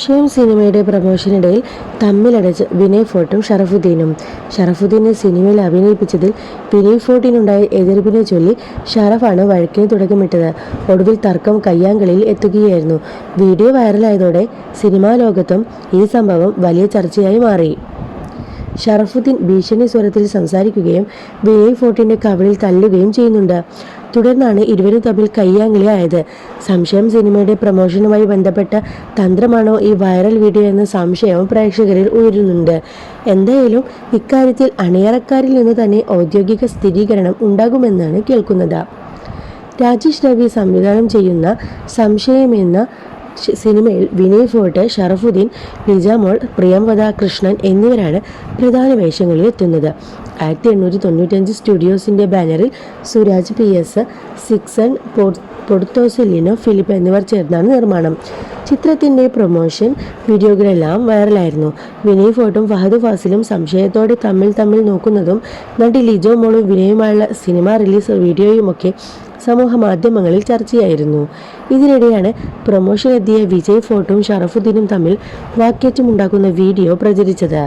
സംശയം സിനിമയുടെ പ്രമോഷനിടയിൽ തമ്മിലടച്ച് വിനയ് ഫോർട്ടും ഷറഫുദ്ദീനും. ഷറഫുദ്ദീനെ സിനിമയിൽ അഭിനയിപ്പിച്ചതിൽ വിനയ് ഫോർട്ടിനുണ്ടായ എതിർപ്പിനെ ചൊല്ലി ഷറഫാണ് വഴക്കിന് തുടക്കമിട്ടത്. ഒടുവിൽ തർക്കം കയ്യാങ്കളിയിൽ എത്തുകയായിരുന്നു. വീഡിയോ വൈറലായതോടെ സിനിമാ ലോകത്തും ഈ സംഭവം വലിയ ചർച്ചയായി മാറി. ഷറഫുദ്ദീൻ ഭീഷണി സ്വരത്തിൽ സംസാരിക്കുകയും വിനയ് ഫോർട്ടിന്റെ കവിളിൽ തല്ലുകയും ചെയ്യുന്നുണ്ട്. തുടർന്നാണ് ഇരുവരും തമ്മിൽ കയ്യാങ്കളിയായത്. സംശയം സിനിമയുടെ പ്രമോഷനുമായി ബന്ധപ്പെട്ട തന്ത്രമാണോ ഈ വൈറൽ വീഡിയോ എന്ന സംശയവും പ്രേക്ഷകരിൽ ഉയരുന്നുണ്ട്. എന്തായാലും ഇക്കാര്യത്തിൽ അണിയറക്കാരിൽ നിന്ന് തന്നെ ഔദ്യോഗിക സ്ഥിരീകരണം ഉണ്ടാകുമെന്നാണ് കേൾക്കുന്നത്. രാജേഷ് രവി സംവിധാനം ചെയ്യുന്ന സംശയം എന്ന സിനിമയിൽ വിനയ് ഫോർട്ട് ഷറഫുദ്ദീൻ ലിജാമോൾ പ്രിയംവദ കൃഷ്ണൻ എന്നിവരാണ് പ്രധാന വേഷങ്ങളിൽ എത്തുന്നത് ആയിരത്തി എണ്ണൂറ്റി തൊണ്ണൂറ്റഞ്ച് സ്റ്റുഡിയോസിന്റെ ബാനറിൽ സുരാജ് പി എസ് സിക്സൺ പൊടുത്തോസിലിനോ ഫിലിപ്പ് എന്നിവർ ചേർന്നാണ് നിർമ്മാണം. ചിത്രത്തിന്റെ പ്രൊമോഷൻ വീഡിയോകളെല്ലാം വൈറലായിരുന്നു. വിനയ് ഫോർട്ടും ഫഹദ് ഫാസിലും സംശയത്തോടെ തമ്മിൽ തമ്മിൽ നോക്കുന്നതും നടി ലിജോ മോളും വിനയുമായുള്ള സിനിമ റിലീസ് വീഡിയോയുമൊക്കെ സമൂഹ മാധ്യമങ്ങളിൽ ചർച്ചയായിരുന്നു. ഇതിനിടെയാണ് പ്രൊമോഷൻ എത്തിയ വിജയ് ഫോർട്ടും ഷറഫുദ്ദീനും തമ്മിൽ വാക്കേറ്റമുണ്ടാക്കുന്ന വീഡിയോ പ്രചരിച്ചത്.